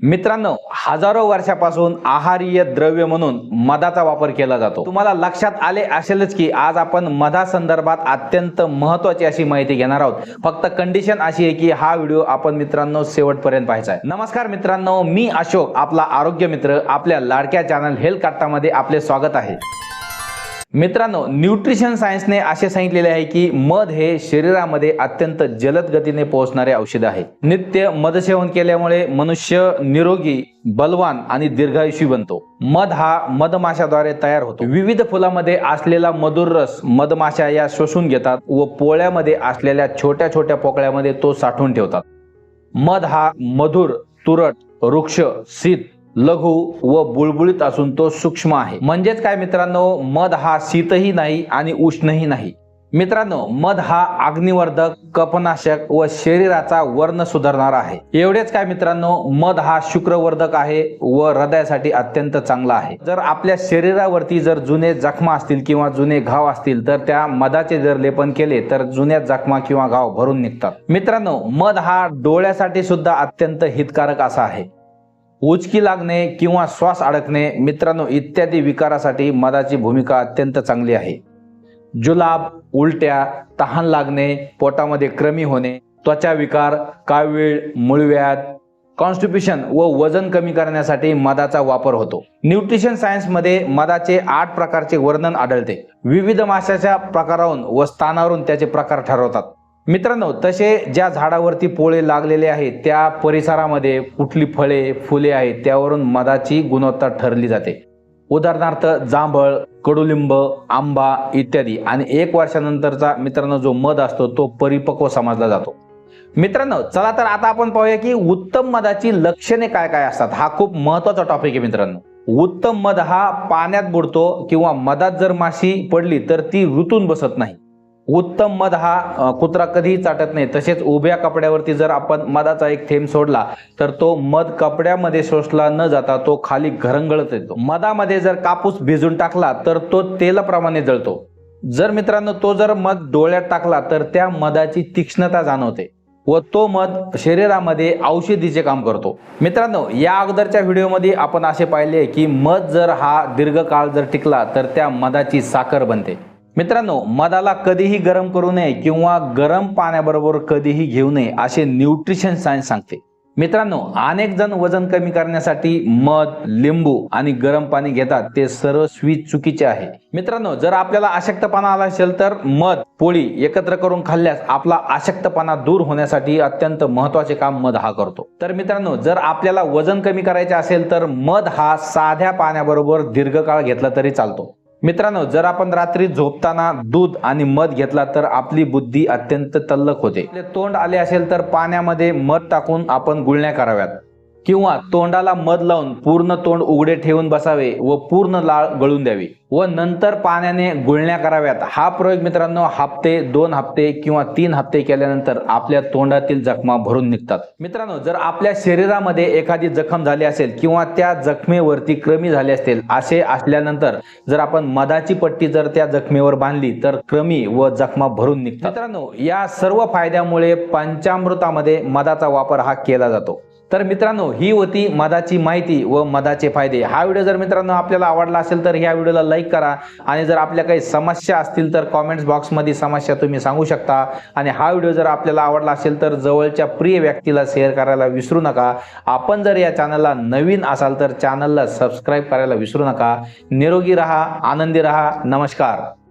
मित्रांनो हजारो वर्षापासून आहारीय द्रव्य म्हणून मधाचा वापर केला जातो. तुम्हाला लक्षात आले असेलच की आज आपण मधासंदर्भात अत्यंत महत्वाची अशी माहिती घेणार आहोत. फक्त कंडिशन अशी आहे की हा व्हिडिओ आपण मित्रांनो शेवटपर्यंत पाहायचा आहे. नमस्कार मित्रांनो मी अशोक आपला आरोग्य मित्र आपल्या लाडक्या चॅनल हेल्थ कार्टामध्ये आपले स्वागत आहे. मित्रांनो न्यूट्रिशन सायन्सने असे सांगितलेले आहे की मध हे शरीरामध्ये अत्यंत जलद गतीने पोहोचणारे औषध आहे. नित्य मधसेवन केल्यामुळे मनुष्य निरोगी बलवान आणि दीर्घायुषी बनतो. मध हा मधमाशाद्वारे तयार होतो. विविध फुलामध्ये असलेला मधुर रस मधमाशा या शोषून घेतात व पोळ्यामध्ये असलेल्या छोट्या छोट्या पोकळ्यामध्ये तो साठवून ठेवतात. मध हा मधुर तुरट वृक्ष शीत लघु व बुळबुळीत असून तो सूक्ष्म आहे. म्हणजेच काय मित्रांनो मध हा शीतही नाही आणि उष्णही नाही. मित्रांनो मध हा अग्निवर्धक कपनाशक व शरीराचा वर्ण सुधारणारा आहे. एवढेच काय मित्रांनो मध हा शुक्रवर्धक आहे व हृदयासाठी अत्यंत चांगला आहे. जर आपल्या शरीरावरती जर जुने जखमा असतील किंवा जुने घाव असतील तर त्या मधाचे जर लेपन केले तर जुन्या जखमा किंवा घाव भरून निघतात. मित्रांनो मध हा डोळ्यासाठी सुद्धा अत्यंत हितकारक असा आहे. उचकी लागणे किंवा श्वास अडकणे मित्रांनो इत्यादी विकारासाठी मधाची भूमिका अत्यंत चांगली आहे. जुलाब उलट्या तहान लागणे पोटामध्ये क्रमी होणे त्वचा विकार कावीळ मुळव्यात कॉन्स्टिप्युशन व वजन कमी करण्यासाठी मधाचा वापर होतो. न्यूट्रिशन सायन्समध्ये मधाचे आठ प्रकारचे वर्णन आढळते. विविध माशाच्या प्रकारावरून व स्थानावरून त्याचे प्रकार ठरवतात. मित्रांनो तसे ज्या झाडावरती पोळे लागलेले आहेत त्या परिसरामध्ये कुठली फळे फुले आहेत त्यावरून मधाची गुणवत्ता ठरली जाते. उदाहरणार्थ जांभळ कडुलिंब आंबा इत्यादी. आणि एक वर्षानंतरचा मित्रांनो जो मध असतो तो परिपक्व समजला जातो. मित्रांनो चला तर आता आपण पाहूया की उत्तम मधाची लक्षणे काय काय असतात? हा खूप महत्त्वाचा टॉपिक आहे मित्रांनो. उत्तम मध हा पाण्यात बुडतो किंवा मधात जर माशी पडली तर ती ऋतून बसत नाही. उत्तम मध हा कुत्रा कधीही चाटत नाही. तसेच उभ्या कपड्यावरती जर आपण मधाचा एक थेंब सोडला तर तो मध कपड्यामध्ये शोषला न जाता तो खाली घरंगळत येतो. मधामध्ये जर कापूस भिजून टाकला तर तो तेलाप्रमाणे जळतो. जर मित्रांनो तो जर मध डोळ्यात टाकला तर त्या मधाची तीक्ष्णता जाणवते व तो मध शरीरामध्ये औषधीचे काम करतो. मित्रांनो या अगोदरच्या व्हिडिओमध्ये आपण असे पाहिले की मध जर हा दीर्घकाळ जर टिकला तर त्या मधाची साखर बनते. मित्रांनो मधाला कधीही गरम करू नये किंवा गरम पाण्याबरोबर कधीही घेऊ नये असे न्यूट्रिशन सायन्स सांगते. मित्रांनो अनेक जण वजन कमी करण्यासाठी मध लिंबू आणि गरम पाणी घेतात. ते सर्व स्वीच चुकीचे आहे. मित्रांनो जर आपल्याला अशक्तपणा आला असेल तर मध पोळी एकत्र करून खाल्ल्यास आपला अशक्तपणा दूर होण्यासाठी अत्यंत महत्त्वाचे काम मध हा करतो. तर मित्रांनो जर आपल्याला वजन कमी करायचे असेल तर मध हा साध्या पाण्याबरोबर दीर्घकाळ घेतला तरी चालतो. मित्रांनो जर आपण रात्री झोपताना दूध आणि मध घेतला तर आपली बुद्धी अत्यंत तल्लक होते. तोंड आले असेल तर पाण्यामध्ये मध टाकून आपण गुळण्या कराव्यात. किंवा तोंडाला मध लावून पूर्ण तोंड उघडे ठेवून बसावे व पूर्ण लाळ गळून द्यावी. व नंतर पाण्याने गुळण्या कराव्यात. हा प्रयोग मित्रांनो हप्ते दोन हप्ते किंवा तीन हप्ते केल्यानंतर आपल्या तोंडातील जखमा भरून निघतात. मित्रांनो जर आपल्या शरीरामध्ये एखादी जखम झाली असेल किंवा त्या जखमेवरती क्रमी झाले असतील असे असल्यानंतर जर आपण मधाची पट्टी जर त्या जखमेवर बांधली तर क्रमी व जखमा भरून निघतात. मित्रांनो या सर्व फायद्यामुळे पंचामृतामध्ये मधाचा वापर हा केला जातो. तर मित्रांनो ही होती मधाची माहिती व मधाचे फायदे. हा व्हिडिओ जर मित्रांनो आपल्याला आवडला असेल तर ह्या व्हिडिओला लाईक करा आणि जर आपल्या काही समस्या असतील तर कॉमेंट्स बॉक्समध्ये समस्या तुम्ही सांगू शकता. आणि हा व्हिडिओ जर आपल्याला आवडला असेल तर जवळच्या प्रिय व्यक्तीला शेअर करायला विसरू नका. आपण जर या चॅनलला नवीन असाल तर चॅनलला सबस्क्राईब करायला विसरू नका. निरोगी रहा आनंदी रहा. नमस्कार.